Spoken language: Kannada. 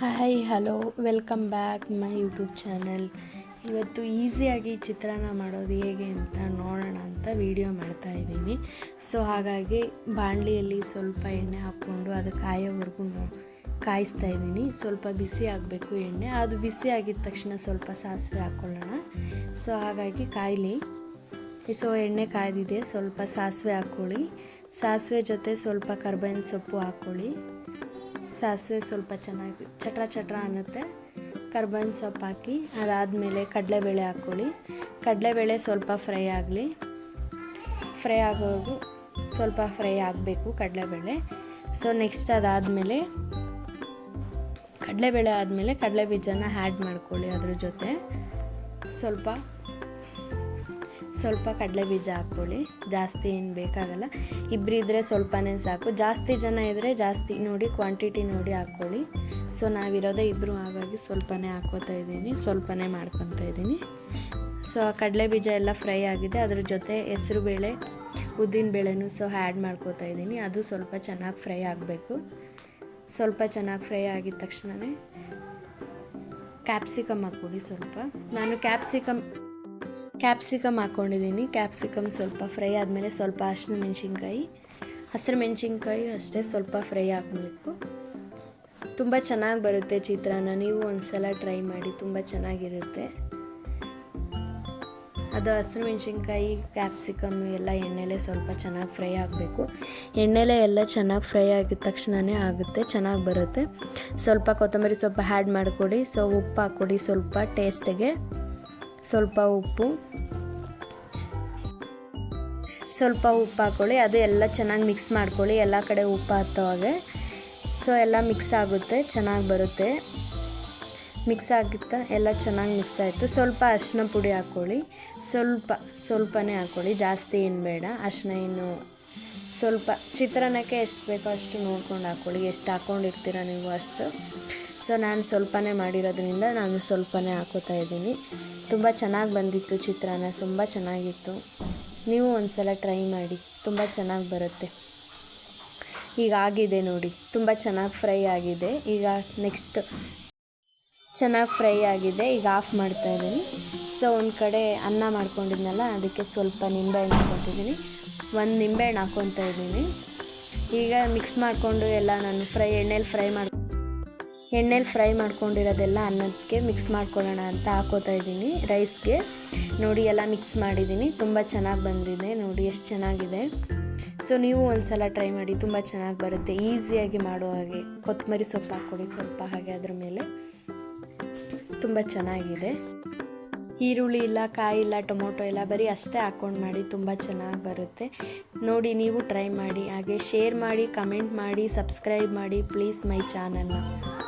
Hi, hello, welcome back my YouTube channel. ಇವತ್ತು ಈಸಿಯಾಗಿ ಚಿತ್ರಾನ್ನ ಮಾಡೋದು ಹೇಗೆ ಅಂತ ನೋಡೋಣ ಅಂತ ವಿಡಿಯೋ ಮಾಡ್ತಾ ಇದ್ದೀನಿ. ಸೊ, ಹಾಗಾಗಿ ಬಾಣಲಿಯಲ್ಲಿ ಸ್ವಲ್ಪ ಎಣ್ಣೆ ಹಾಕ್ಕೊಂಡು ಅದು ಕಾಯೋವರೆಗೂ ಕಾಯಿಸ್ತಾ ಇದ್ದೀನಿ. ಸ್ವಲ್ಪ ಬಿಸಿ ಆಗಬೇಕು ಎಣ್ಣೆ. ಅದು ಬಿಸಿ ಆಗಿದ ತಕ್ಷಣ ಸ್ವಲ್ಪ ಸಾಸಿವೆ ಹಾಕ್ಕೊಳ್ಳೋಣ ಸೊ, ಹಾಗಾಗಿ ಕಾಯಲಿ. ಸೊ, ಎಣ್ಣೆ ಕಾಯ್ದಿದೆ. ಸ್ವಲ್ಪ ಸಾಸಿವೆ ಹಾಕ್ಕೊಳ್ಳಿ ಸಾಸಿವೆ ಜೊತೆ ಸ್ವಲ್ಪ ಕರ್ಬೇವಿನ ಸೊಪ್ಪು ಹಾಕ್ಕೊಳ್ಳಿ ಸಾಸಿವೆ ಸ್ವಲ್ಪ ಚೆನ್ನಾಗಿ ಚಟ್ರ ಚಟ್ರ ಅನ್ನುತ್ತೆ. ಕರ್ಬೇವಿನ ಸೊಪ್ಪು ಹಾಕಿ, ಅದಾದಮೇಲೆ ಕಡಲೆಬೇಳೆ ಹಾಕ್ಕೊಳ್ಳಿ. ಕಡಲೆಬೇಳೆ ಸ್ವಲ್ಪ ಫ್ರೈ ಆಗಲಿ. ಫ್ರೈ ಆಗೋದು ಸ್ವಲ್ಪ ಫ್ರೈ ಆಗಬೇಕು ಕಡಲೆಬೇಳೆ. ಸೊ ನೆಕ್ಸ್ಟ್ ಅದಾದಮೇಲೆ, ಕಡಲೆಬೇಳೆ ಆದಮೇಲೆ ಕಡಲೆ ಬೀಜನ ಆ್ಯಡ್ ಮಾಡ್ಕೊಳ್ಳಿ ಅದ್ರ ಜೊತೆ. ಸ್ವಲ್ಪ ಸ್ವಲ್ಪ ಕಡಲೆ ಬೀಜ ಹಾಕ್ಕೊಳ್ಳಿ. ಜಾಸ್ತಿ ಏನು ಬೇಕಾಗಲ್ಲ. ಇಬ್ಬರಿದ್ರೆ ಸ್ವಲ್ಪನೇ ಸಾಕು. ಜಾಸ್ತಿ ಜನ ಇದ್ದರೆ ಜಾಸ್ತಿ ನೋಡಿ ಕ್ವಾಂಟಿಟಿ ನೋಡಿ ಹಾಕ್ಕೊಳ್ಳಿ. ಸೊ ನಾವಿರೋದೇ ಇಬ್ಬರು ಹಾಗಾಗಿ ಸ್ವಲ್ಪನೇ ಹಾಕ್ಕೋತಾ ಇದ್ದೀನಿ. ಸ್ವಲ್ಪನೇ ಮಾಡ್ಕೊತಾ ಇದ್ದೀನಿ. ಸೊ ಆ ಕಡಲೆ ಬೀಜ ಎಲ್ಲ ಫ್ರೈ ಆಗಿದೆ. ಅದ್ರ ಜೊತೆ ಹೆಸರು ಬೇಳೆ, ಉದ್ದಿನ ಬೇಳೆನೂ ಸಹ ಆ್ಯಡ್ ಮಾಡ್ಕೋತಾ ಇದ್ದೀನಿ. ಅದು ಸ್ವಲ್ಪ ಚೆನ್ನಾಗಿ ಫ್ರೈ ಆಗಬೇಕು. ಸ್ವಲ್ಪ ಚೆನ್ನಾಗಿ ಫ್ರೈ ಆಗಿದ ತಕ್ಷಣವೇ ಕ್ಯಾಪ್ಸಿಕಮ್ ಹಾಕ್ಬಿಡಿ ಸ್ವಲ್ಪ. ನಾನು ಕ್ಯಾಪ್ಸಿಕಮ್ ಕ್ಯಾಪ್ಸಿಕಮ್ ಹಾಕ್ಕೊಂಡಿದ್ದೀನಿ ಕ್ಯಾಪ್ಸಿಕಮ್ ಸ್ವಲ್ಪ ಫ್ರೈ ಆದಮೇಲೆ ಸ್ವಲ್ಪ ಅರಿಶಿನ ಮೆಣಸಿನ್ಕಾಯಿ. ಹಸಿರು ಮೆಣಸಿನ್ಕಾಯಿ ಅಷ್ಟೇ ಸ್ವಲ್ಪ ಫ್ರೈ ಹಾಕ್ಬೇಕು. ತುಂಬ ಚೆನ್ನಾಗಿ ಬರುತ್ತೆ ಚಿತ್ರಾನ್ನ. ನೀವು ಒಂದು ಸಲ ಟ್ರೈ ಮಾಡಿ, ತುಂಬ ಚೆನ್ನಾಗಿರುತ್ತೆ. ಅದು ಹಸಿರು ಮೆಣಸಿನ್ಕಾಯಿ, ಕ್ಯಾಪ್ಸಿಕಮ್ ಎಲ್ಲ ಎಣ್ಣೆಲೆ ಸ್ವಲ್ಪ ಚೆನ್ನಾಗಿ ಫ್ರೈ ಆಗಬೇಕು ಎಣ್ಣೆಲೆ ಎಲ್ಲ ಚೆನ್ನಾಗಿ ಫ್ರೈ ಆಗಿದ ತಕ್ಷಣವೇ ಆಗುತ್ತೆ, ಚೆನ್ನಾಗಿ ಬರುತ್ತೆ. ಸ್ವಲ್ಪ ಕೊತ್ತಂಬರಿ ಸೊಪ್ಪು ಆ್ಯಡ್ ಮಾಡಿಕೊಡಿ. ಸೊ, ಉಪ್ಪು ಹಾಕ್ಕೊಡಿ. ಸ್ವಲ್ಪ ಟೇಸ್ಟಿಗೆ ಸ್ವಲ್ಪ ಉಪ್ಪು. ಸ್ವಲ್ಪ ಉಪ್ಪು ಹಾಕ್ಕೊಳ್ಳಿ ಅದು ಎಲ್ಲ ಚೆನ್ನಾಗಿ ಮಿಕ್ಸ್ ಮಾಡ್ಕೊಳ್ಳಿ. ಎಲ್ಲ ಕಡೆ ಉಪ್ಪು ಹತ್ತೋ ಹಾಗೆ. ಸೊ ಎಲ್ಲ ಮಿಕ್ಸ್ ಆಗುತ್ತೆ. ಚೆನ್ನಾಗಿ ಬರುತ್ತೆ. ಮಿಕ್ಸ್ ಆಗಿತ್ತ ಎಲ್ಲ ಚೆನ್ನಾಗಿ ಮಿಕ್ಸ್ ಆಯಿತು. ಸ್ವಲ್ಪ ಅರಿಶಿನ ಪುಡಿ ಹಾಕ್ಕೊಳ್ಳಿ ಸ್ವಲ್ಪ, ಸ್ವಲ್ಪನೇ ಹಾಕ್ಕೊಳ್ಳಿ ಜಾಸ್ತಿ ಏನು ಬೇಡ. ಅರಿಶಿನ ಏನು ಸ್ವಲ್ಪ, ಚಿತ್ರಾನ್ನಕ್ಕೆ ಎಷ್ಟು ಬೇಕೋ ಅಷ್ಟು ನೋಡ್ಕೊಂಡು ಹಾಕ್ಕೊಳ್ಳಿ ಎಷ್ಟು ಹಾಕ್ಕೊಂಡಿರ್ತೀರ ನೀವು ಅಷ್ಟು. ಸೊ ನಾನು ಸ್ವಲ್ಪನೇ ಮಾಡಿರೋದ್ರಿಂದ ನಾನು ಸ್ವಲ್ಪನೇ ಹಾಕೋತಾ ಇದ್ದೀನಿ. ತುಂಬ ಚೆನ್ನಾಗಿ ಬಂದಿತ್ತು ಚಿತ್ರಾನ್ನ, ತುಂಬ ಚೆನ್ನಾಗಿತ್ತು. ನೀವು ಒಂದು ಸಲ ಟ್ರೈ ಮಾಡಿ, ತುಂಬ ಚೆನ್ನಾಗಿ ಬರುತ್ತೆ. ಈಗ ಆಗಿದೆ ನೋಡಿ, ತುಂಬ ಚೆನ್ನಾಗಿ ಫ್ರೈ ಆಗಿದೆ. ಈಗ ನೆಕ್ಸ್ಟ್ ಚೆನ್ನಾಗಿ ಫ್ರೈ ಆಗಿದೆ, ಈಗ ಆಫ್ ಮಾಡ್ತಾ ಇದ್ದೀನಿ. ಸೊ ಒಂದು ಕಡೆ ಅನ್ನ ಮಾಡ್ಕೊಂಡಿದ್ನಲ್ಲ, ಅದಕ್ಕೆ ಸ್ವಲ್ಪ ನಿಂಬೆಹಣ್ಣು ಹಾಕ್ಕೊತಿದ್ದೀನಿ ಒಂದು ನಿಂಬೆಹಣ್ಣು ಹಾಕ್ಕೊತಾ ಇದ್ದೀನಿ. ಈಗ ಮಿಕ್ಸ್ ಮಾಡಿಕೊಂಡು ಎಲ್ಲ ನಾನು ಫ್ರೈ ಎಣ್ಣೆಲಿ ಫ್ರೈ ಮಾಡಿ ಎಣ್ಣೆಲಿ ಫ್ರೈ ಮಾಡ್ಕೊಂಡಿರೋದೆಲ್ಲ ಅನ್ನಕ್ಕೆ ಮಿಕ್ಸ್ ಮಾಡ್ಕೊಳ್ಳೋಣ ಅಂತ ಹಾಕೋತಾ ಇದ್ದೀನಿ. ರೈಸ್ಗೆ. ನೋಡಿ, ಎಲ್ಲ ಮಿಕ್ಸ್ ಮಾಡಿದ್ದೀನಿ. ತುಂಬ ಚೆನ್ನಾಗಿ ಬಂದಿದೆ. ನೋಡಿ, ಎಷ್ಟು ಚೆನ್ನಾಗಿದೆ. ಸೊ, ನೀವು ಒಂದು ಸಲ ಟ್ರೈ ಮಾಡಿ. ತುಂಬ ಚೆನ್ನಾಗಿ ಬರುತ್ತೆ. ಈಸಿಯಾಗಿ ಮಾಡೋ ಹಾಗೆ. ಕೊತ್ತಂಬರಿ ಸೊಪ್ಪು ಹಾಕ್ಕೊಡಿ ಸ್ವಲ್ಪ ಹಾಗೆ ಅದ್ರ ಮೇಲೆ. ತುಂಬ ಚೆನ್ನಾಗಿದೆ. ಈರುಳ್ಳಿ ಇಲ್ಲ, ಕಾಯಿ ಇಲ್ಲ, ಟೊಮೊಟೊ ಇಲ್ಲ, ಬರೀ ಅಷ್ಟೇ ಹಾಕ್ಕೊಂಡು ಮಾಡಿ ತುಂಬ ಚೆನ್ನಾಗಿ ಬರುತ್ತೆ. ನೋಡಿ, ನೀವು ಟ್ರೈ ಮಾಡಿ. ಹಾಗೆ ಶೇರ್ ಮಾಡಿ ಕಮೆಂಟ್ ಮಾಡಿ ಸಬ್ಸ್ಕ್ರೈಬ್ ಮಾಡಿ ಪ್ಲೀಸ್ ಮೈ ಚಾನಲ್ನ